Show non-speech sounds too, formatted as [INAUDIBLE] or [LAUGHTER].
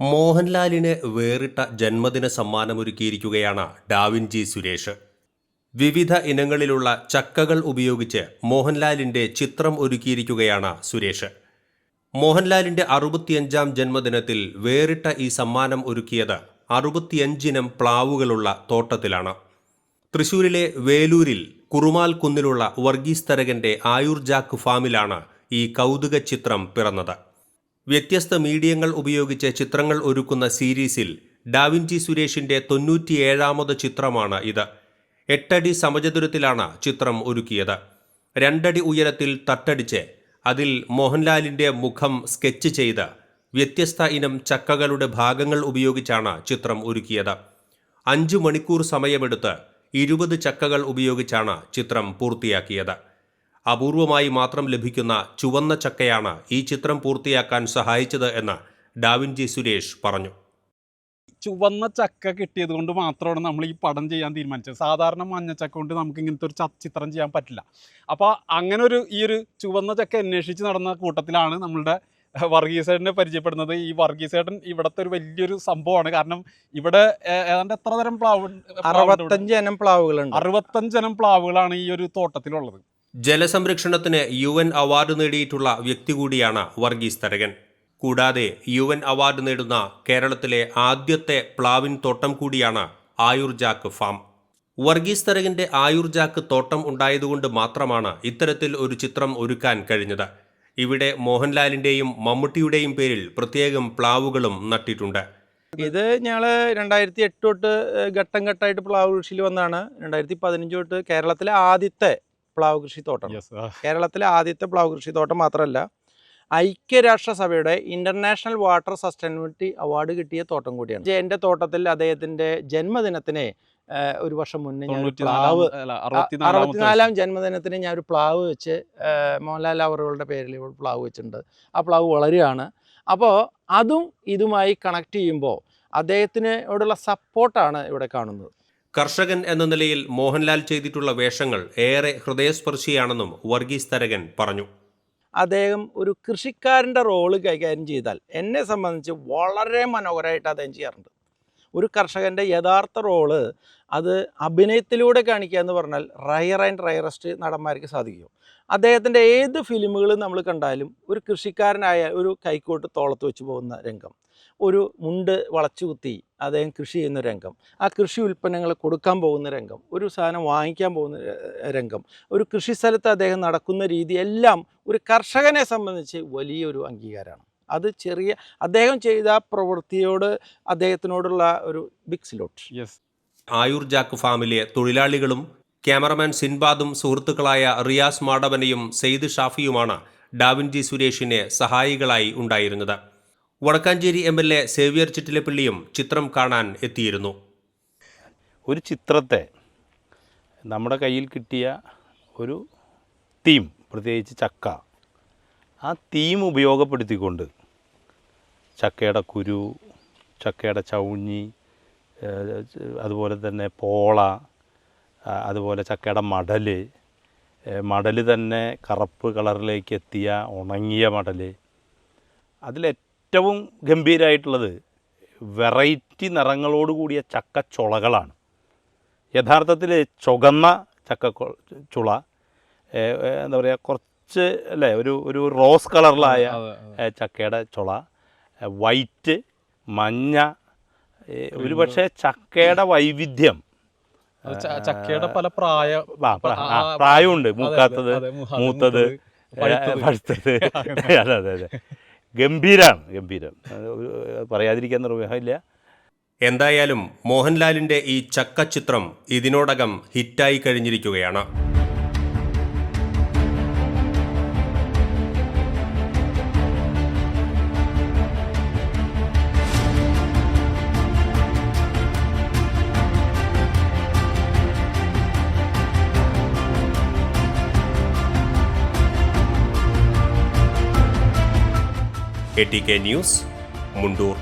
മോഹൻലാലിന് വേറിട്ട ജന്മദിന സമ്മാനമൊരുക്കിയിരിക്കുകയാണ് ഡാവിൻജി സുരേഷ്. വിവിധ ഇനങ്ങളിലുള്ള ചക്കകൾ ഉപയോഗിച്ച് മോഹൻലാലിന്റെ ചിത്രം ഒരുക്കിയിരിക്കുകയാണ് സുരേഷ്. മോഹൻലാലിന്റെ അറുപത്തിയഞ്ചാം ജന്മദിനത്തിൽ വേറിട്ട ഈ സമ്മാനം ഒരുക്കിയത് അറുപത്തിയഞ്ചിനം പ്ലാവുകളുള്ള തോട്ടത്തിലാണ്. തൃശൂരിലെ വേലൂരിൽ കുറുമാൽ കുന്നിലുള്ള വർഗീസ് തരകന്റെ ആയുർജാക്ക് ഫാമിലാണ് ഈ കൗതുക ചിത്രം പിറന്നത്. വ്യത്യസ്ത മീഡിയങ്ങൾ ഉപയോഗിച്ച് ചിത്രങ്ങൾ ഒരുക്കുന്ന സീരീസിൽ ഡാവിൻജി സുരേഷിന്റെ തൊണ്ണൂറ്റിയേഴാമത് ചിത്രമാണ് ഇത്. എട്ടടി സമചതുരത്തിലാണ് ചിത്രം ഒരുക്കിയത്. രണ്ടടി ഉയരത്തിൽ തട്ടടിച്ച് അതിൽ മോഹൻലാലിന്റെ മുഖം സ്കെച്ച് ചെയ്ത് വ്യത്യസ്ത ഇനം ചക്കകളുടെ ഭാഗങ്ങൾ ഉപയോഗിച്ചാണ് ചിത്രം ഒരുക്കിയത്. അഞ്ചു മണിക്കൂർ സമയമെടുത്ത് ഇരുപത് ചക്കകൾ ഉപയോഗിച്ചാണ് ചിത്രം പൂർത്തിയാക്കിയത്. അപൂർവമായി മാത്രം ലഭിക്കുന്ന ചുവന്ന ചക്കയാണ് ഈ ചിത്രം പൂർത്തിയാക്കാൻ സഹായിച്ചത് എന്ന് ഡാവിൻജി സുരേഷ് പറഞ്ഞു. ചുവന്ന ചക്ക കിട്ടിയത് കൊണ്ട് മാത്രമാണ് നമ്മൾ ഈ പടം ചെയ്യാൻ തീരുമാനിച്ചത്. സാധാരണ മഞ്ഞ ചക്ക കൊണ്ട് നമുക്ക് ഇങ്ങനത്തെ ഒരു ചിത്രം ചെയ്യാൻ പറ്റില്ല. അപ്പോൾ അങ്ങനെ ഒരു ഈ ഒരു ചുവന്ന ചക്ക അന്വേഷിച്ച് നടന്ന കൂട്ടത്തിലാണ് നമ്മളുടെ വർഗീസേട്ടനെ പരിചയപ്പെടുന്നത്. ഈ വർഗീസേട്ടൻ ഇവിടുത്തെ ഒരു വലിയൊരു സംഭവമാണ്. കാരണം ഇവിടെ ഏതാണ്ട് എത്ര തരം പ്ലാവ് അറുപത്തഞ്ചനം പ്ലാവുകളാണ് അറുപത്തഞ്ച് ഇനം പ്ലാവുകളുണ്ട്. അറുപത്തഞ്ചനം പ്ലാവുകളാണ് ഈ ഒരു തോട്ടത്തിലുള്ളത്. ജലസംരക്ഷണത്തിന് യു എൻ അവാർഡ് നേടിയിട്ടുള്ള വ്യക്തി കൂടിയാണ് വർഗീസ് തരകൻ. കൂടാതെ യു എൻ അവാർഡ് നേടുന്ന കേരളത്തിലെ ആദ്യത്തെ പ്ലാവിൻ തോട്ടം കൂടിയാണ് ആയുർജാക്ക് ഫാം. വർഗീസ് തരകന്റെ ആയുർജാക്ക് തോട്ടം ഉണ്ടായതുകൊണ്ട് മാത്രമാണ് ഇത്തരത്തിൽ ഒരു ചിത്രം ഒരുക്കാൻ കഴിഞ്ഞത്. ഇവിടെ മോഹൻലാലിന്റെയും മമ്മൂട്ടിയുടെയും പേരിൽ പ്രത്യേകം പ്ലാവുകളും നട്ടിട്ടുണ്ട്. ഇത് ഞങ്ങൾ രണ്ടായിരത്തി എട്ട് തൊട്ട് ഘട്ടം ഘട്ടമായിട്ട് പ്ലാവ് കൃഷിയിൽ വന്നതാണ്. രണ്ടായിരത്തി പതിനഞ്ച് തൊട്ട് കേരളത്തിലെ ആദ്യത്തെ പ്ലാവ് കൃഷി തോട്ടം കേരളത്തിലെ ആദ്യത്തെ പ്ലാവ് കൃഷി തോട്ടം മാത്രമല്ല ഐക്യരാഷ്ട്രസഭയുടെ ഇന്റർനാഷണൽ വാട്ടർ സസ്റ്റൈനബിലിറ്റി അവാർഡ് കിട്ടിയ തോട്ടം കൂടിയാണ്. എന്റെ തോട്ടത്തിൽ അദ്ദേഹത്തിന്റെ ജന്മദിനത്തിന് ഒരു വർഷം മുന്നേ ഞാൻ പ്ലാവ് അറുപത്തിനാലാം ജന്മദിനത്തിന് ഞാൻ ഒരു പ്ലാവ് വെച്ച് മോഹൻലാൽ അവറുകളുടെ പേരിൽ പ്ലാവ് വെച്ചിട്ടുണ്ട്. ആ പ്ലാവ് വളരുകയാണ്. അപ്പോൾ അതും ഇതുമായി കണക്ട് ചെയ്യുമ്പോൾ അദ്ദേഹത്തിനോടുള്ള സപ്പോർട്ടാണ് ഇവിടെ കാണുന്നത്. കർഷകൻ എന്ന നിലയിൽ മോഹൻലാൽ ചെയ്തിട്ടുള്ള വേഷങ്ങൾ ഏറെ ഹൃദയസ്പർശിയാണെന്നും വർഗീസ് തരകൻ പറഞ്ഞു. അദ്ദേഹം ഒരു കൃഷിക്കാരന്റെ റോൾ കൈകാര്യം ചെയ്താൽ എന്നെ സംബന്ധിച്ച് വളരെ മനോഹരമായിട്ട് അദ്ദേഹം ചെയ്യാറുണ്ട്. ഒരു കർഷകന്റെ യഥാർത്ഥ റോൾ അത് അഭിനയത്തിലൂടെ കാണിക്കുക എന്ന് പറഞ്ഞാൽ റയർ ആൻഡ് റയറസ്റ്റ് നടന്മാർക്ക് സാധിക്കും. അദ്ദേഹത്തിന്റെ ഏത് ഫിലിമുകൾ നമ്മൾ കണ്ടാലും ഒരു കൃഷിക്കാരനായ ഒരു കൈക്കോട്ട് തോളത്ത് വെച്ച് പോകുന്ന രംഗം. ഒരു മുണ്ട് വളച്ചു കുത്തി അദ്ദേഹം കൃഷി ചെയ്യുന്ന രംഗം. ആ കൃഷി ഉൽപ്പന്നങ്ങൾ കൊടുക്കാൻ പോകുന്ന രംഗം ഒരു സാധനം വാങ്ങിക്കാൻ പോകുന്ന രംഗം ഒരു കൃഷി സ്ഥലത്ത് അദ്ദേഹം നടക്കുന്ന രീതി എല്ലാം ഒരു കർഷകനെ സംബന്ധിച്ച് വലിയൊരു അംഗീകാരമാണ്. അത് ചെറിയ അദ്ദേഹം ചെയ്ത പ്രവൃത്തിയോട് അദ്ദേഹത്തിനോടുള്ള ഒരു big salute yes Ayur jack ഫാമിലെ തൊഴിലാളികളും ക്യാമറമാൻ സിൻബാദും സുഹൃത്തുക്കളായ റിയാസ് മാടവനയും സെയ്ദ് ഷാഫിയുമാണ് ഡാവിൻജി സുരേഷിനെ സഹായികളായി ഉണ്ടായിരുന്നത്. Vadakkanchery M L A Xavier ചിറ്റിലപ്പള്ളിയും ചിത്രം കാണാൻ എത്തിയിരുന്നു. ഒരു ചിത്രത്തെ നമ്മുടെ കയ്യിൽ കിട്ടിയ ഒരു തീം പ്രത്യേകിച്ച് ചക്ക ആ തീം ഉപയോഗപ്പെടുത്തിക്കൊണ്ട് ചക്കയുടെ കുരു ചക്കയുടെ ചൗഞ്ഞി അതുപോലെ തന്നെ പോള അതുപോലെ ചക്കയുടെ മടൽ മടൽ തന്നെ കറുപ്പ് കളറിലേക്ക് എത്തിയ ഉണങ്ങിയ മടൽ. അതിലേറ്റവും ഗംഭീരമായിട്ടുള്ളത് വെറൈറ്റി നിറങ്ങളോട് കൂടിയ ചക്കച്ചുളകളാണ്. യഥാർത്ഥത്തിൽ ചുകന്ന ചക്ക ചുള എന്താ പറയുക കുറച്ച് അല്ലേ ഒരു ഒരു റോസ് കളറിലായ ചക്കയുടെ ചുള വൈറ്റ് മഞ്ഞ ഒരു പക്ഷേ ചക്കയുടെ വൈവിധ്യം ചക്കയുടെ പല പ്രായ പ്രായമുണ്ട്. മൂക്കാത്തത് മൂത്തത് പഴുത്തത് [LAUGHS] അതെ അതെ അതെ. ഗംഭീരാണ് ഗംഭീരം. പറയാതിരിക്കാൻ നിർവഹമില്ല. എന്തായാലും മോഹൻലാലിന്റെ ഈ ചക്ക ചിത്രം ഇതിനോടകം ഹിറ്റായി കഴിഞ്ഞിരിക്കുകയാണ്. ఏటీకే న్యూస్ ముండూరు